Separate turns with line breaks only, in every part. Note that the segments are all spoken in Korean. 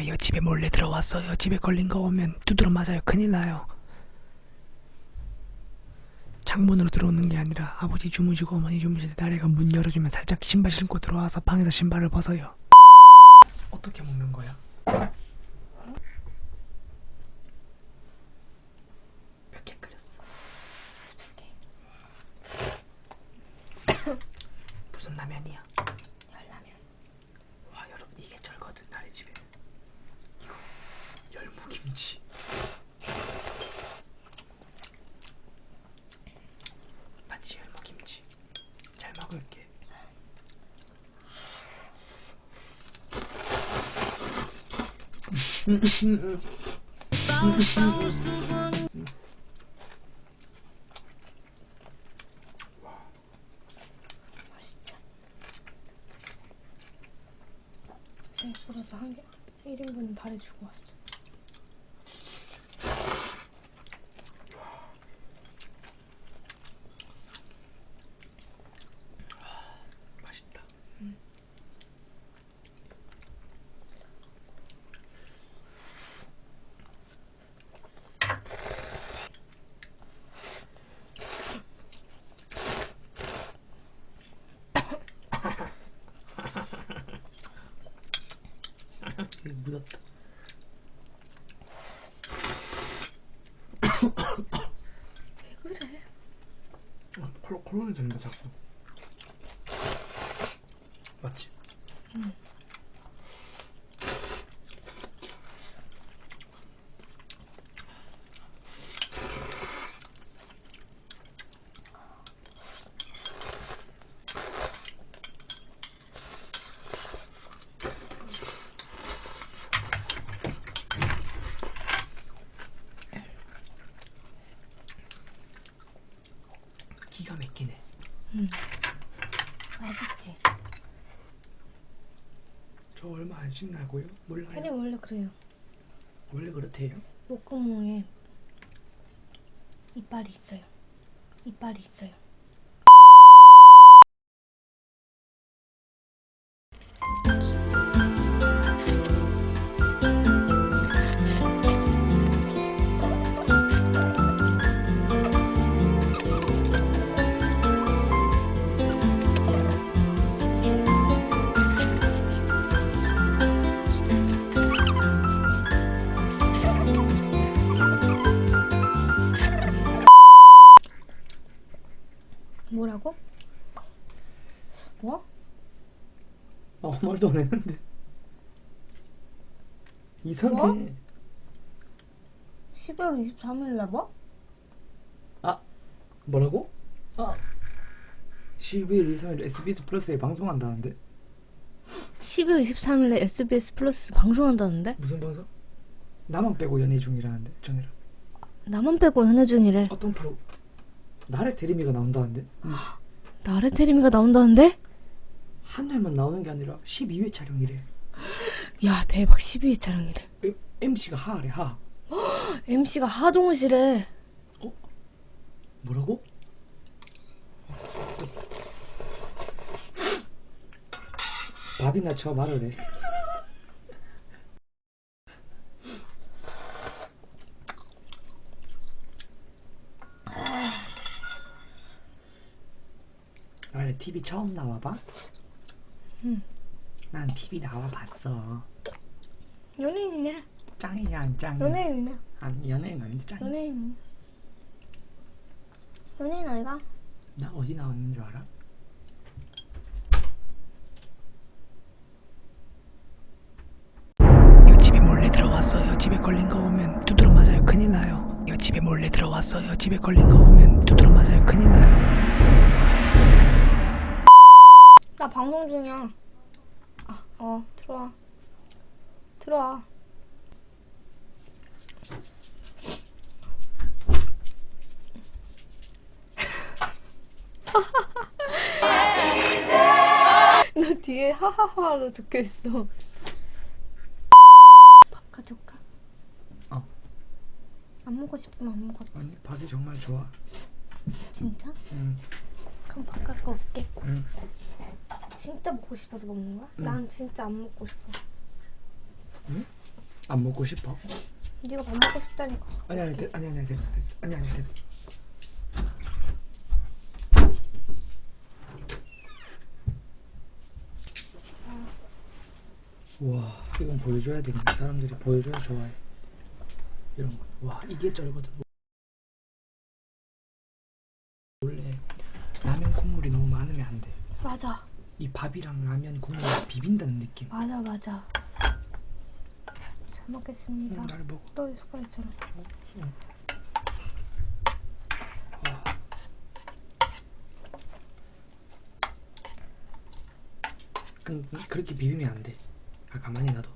거예요. 집에 몰래 들어왔어요. 집에 걸린 거 오면 두드러 맞아요. 큰일 나요. 창문으로 들어오는 게 아니라 아버지 주무시고 어머니 주무실 때 나래가 문 열어주면 살짝 신발 신고 들어와서 방에서 신발을 벗어요. 어떻게 먹는 거야? 몇 개 끓였어? 무슨 라면이야?
열라면.
와 여러분 이게 쩔거든 나의 집에 이거 열무김치 맞지 열무김치 잘 먹을게
생 풀어서 한 개. 1인분은 다리 주고 왔어.
맛있다 묻었다
왜 그래?
어, 콜, 콜로니 된다 자꾸 맞지? 기가 막히네
맛 있지?
저 얼마 안 신나고요? 몰라요
혜리 원래 그래요.
원래 그렇대요?
목구멍에 이빨이 있어요. 이빨이 있어요.
말도 안 했는데 이상해
뭐? 12월 23일 날 뭐?
아 뭐라고? 아 12일 23일 SBS 플러스에 방송한다는데
12월 23일에 SBS 플러스 방송한다는데?
무슨 방송? 나만 빼고 연애 중이라는데 전에랑
나만 빼고 연애 중이래.
어떤 프로 나래 대리미가 나온다는데
나래 테리미가 나온다는데?
한 회만 나오는 게 아니라 12회 촬영이래
야 대박 12회 촬영이래.
MC가 하래 하
MC가 하동우 씨래.
뭐라고? 밥이나 쳐 말을 해 나래 TV 처음 나와봐?
응.
난 TV 나와 봤어
연예인이네.
짱이냐 안 짱이냐
연예인이네.
아니 연예인 아닌데 짱이야
연예인. 연예인 아이가?
나 어디 나왔는 줄 알아? 요 집에 몰래 들어왔어요. 집에 걸린 거 오면 두드러 맞아요. 큰일 나요. 요 집에 몰래 들어왔어요. 집에 걸린 거 오면 두드러 맞아요. 큰일 나요.
나 방송 중이야. 아, 어, 들어와. 들어와. 나 뒤에 하하하로 적혀 있어. 밥 가져올까?
어.
안 먹고 싶으면 안 먹어.
아니 밥이 정말 좋아.
진짜?
응.
그럼 밥 갖고 올게.
응.
진짜 먹고 싶어서 먹는 거야?
응.
난 진짜 안 먹고 싶어.
안 먹고 싶어?
네가 밥 먹고 싶다니까.
아니 아니 되, 아니 아니 됐어 됐어 아니 아니 됐어 와 이건 보여줘야 되겠네 사람들이 보여줘야 좋아해 이런 거와 이게 쩔거든 원래 라면 국물이 너무 많으면 안돼
맞아.
이 밥이랑 라면 국물이 비빈다는 느낌
맞아 맞아. 잘 먹겠습니다.
응, 날 먹어
또 숟가락처럼.
그, 그렇게 비비면 안 돼 아 가만히 놔둬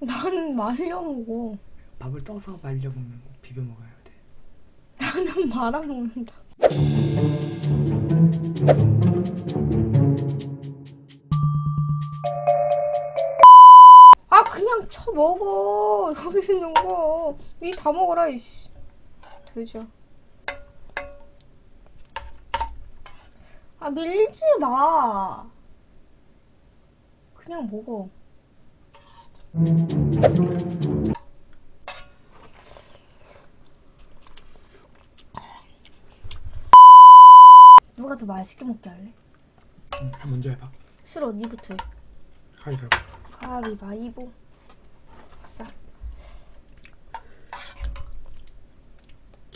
나는 말려 먹어.
밥을 떠서 말려 먹는 거 비벼 먹어야 돼
나는 말아 먹는다. 먹어 여기 있는 거. 니다 먹어라 이씨. 돼지야. 아 밀지 마. 그냥 먹어. 누가 더 맛있게 먹게 할래?
응, 먼저 해봐
싫어 니부터 해.
가위바위보
가위바위보. 아싸.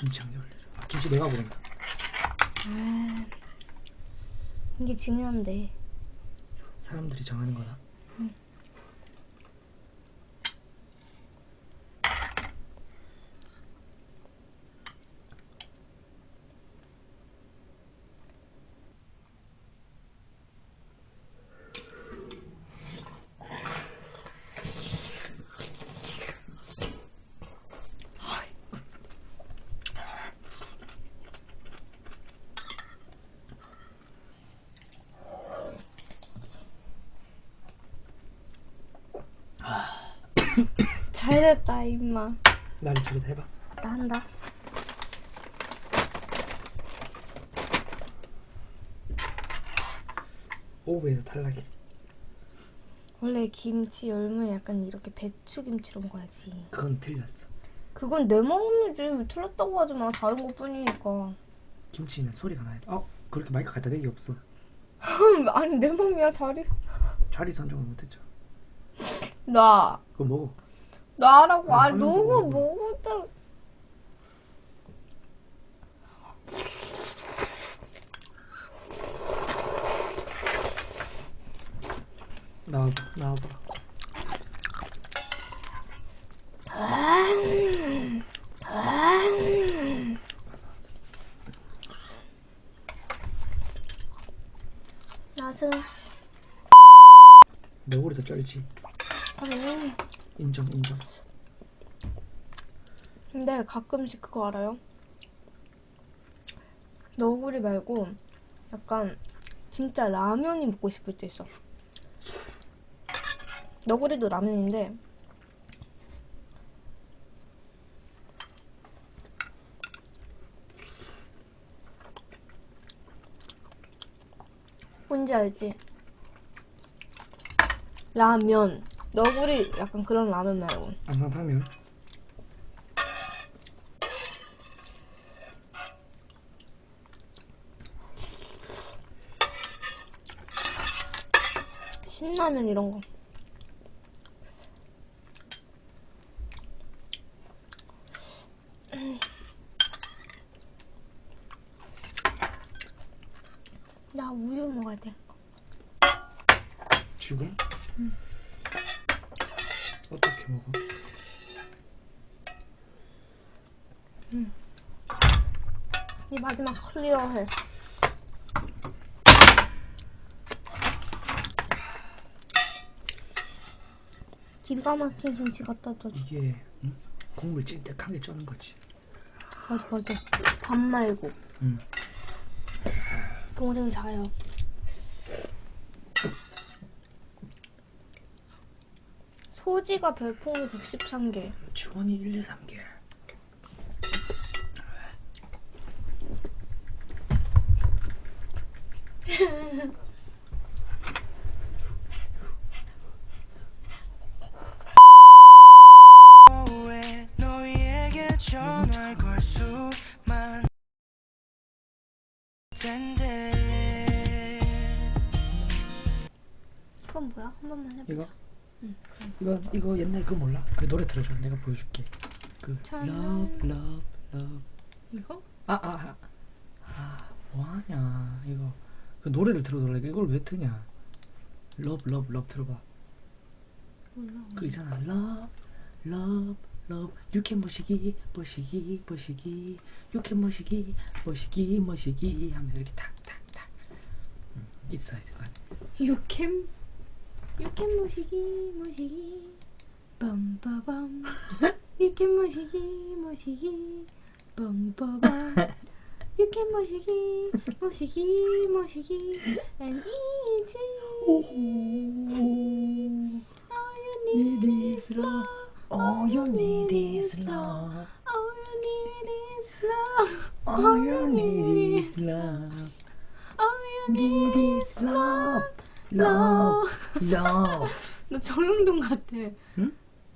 김치 한 개 올려줘. 아 김치 내가 고른다.
아, 이게 중요한데.
사람들이 정하는 거다
잘됐다 임마.
나리 차례 해봐
나 한다.
오브에서 탈락이
원래 김치 열무에 약간 이렇게 배추 김치로 먹어야지.
그건 틀렸어
그건 내 마음이지. 왜 틀렸다고 하지 마. 다른 것 뿐이니까.
김치는 소리가 나야 돼 어? 그렇게 마이크 갖다 대기 없어
아니 내 맘이야 자리.
자리 선정을 못했죠
나.
그거 먹어
나라고.
아, 거.
먹었다.
나와봐 나와봐
나승.
너구리 더 쩔지
음.
인정 인정
근데 가끔씩 그거 알아요? 너구리 말고 약간 진짜 라면이 먹고 싶을 때 있어. 너구리도 라면인데 뭔지 알지? 라면. 너구리 약간 그런 라면 말고.
안산타면
신라면 이런 거. 나 우유 먹어야 돼.
지금? 어떻게 먹어?
이 마지막 클리어해. 기가 막힌 김치 갖다 줘.
이게 응? 국물 찐득하게 쩌는 거지
맞아 맞아. 밥 말고.
응.
동생 자요. 토지가 별풍이 113개.
주원이 1, 2, 3개. 그건 뭐야?
한 번만 해보자.
이거? 이거 이거 옛날 그거 몰라? 그 노래 들어줘. 내가 보여줄게. 그
참.
love love love.
이거?
아아 아, 아, 뭐하냐 이거 그 노래를 들어달라 이걸 왜 트냐? love love love 들어봐.
몰라.
그 있잖아 love love love 유캔 머시기 머시기 머시기 유캔 머시기 머시기 머시기 하면서 이렇게 탁탁탁 음, 있어야 될거 아니야.
유캠 유캠 모시기 모시기 빰빠밤 유캠 모시기 모시기 빰빠밤 유캠 모시기 모시기 모시기 and easy
오호
all you
need
need
is love all you need is love
all you need is love
all you need is love
all you
need is love love Love
너 정영돈 같아.
응?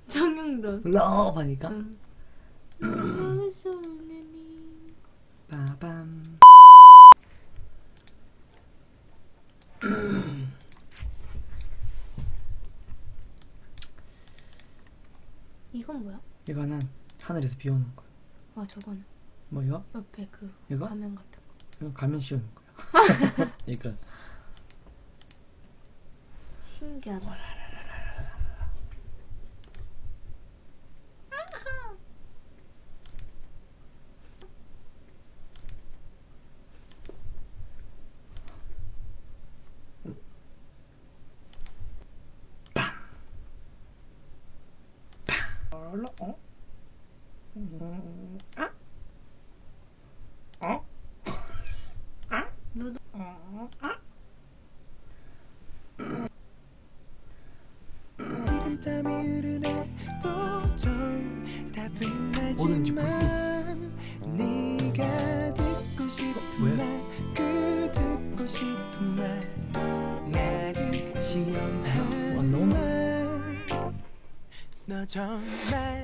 정영돈
love 하니까?
응. 쏘느니
빠밤.
이건 뭐야?
이거는 하늘에서 비 오는 거야.
아 저거는.
뭐 이거?
옆에 그
이거?
가면 같은 거.
이거 가면 씌우는 거야. 이거
신기하다
어? 음?
너도
어? 아?
식은땀이 흐르네 또좀
뭐든지
따분하지만 네가 듣고 싶은? 말그 듣고 싶은 말. 나를
와, 너무
말너 정말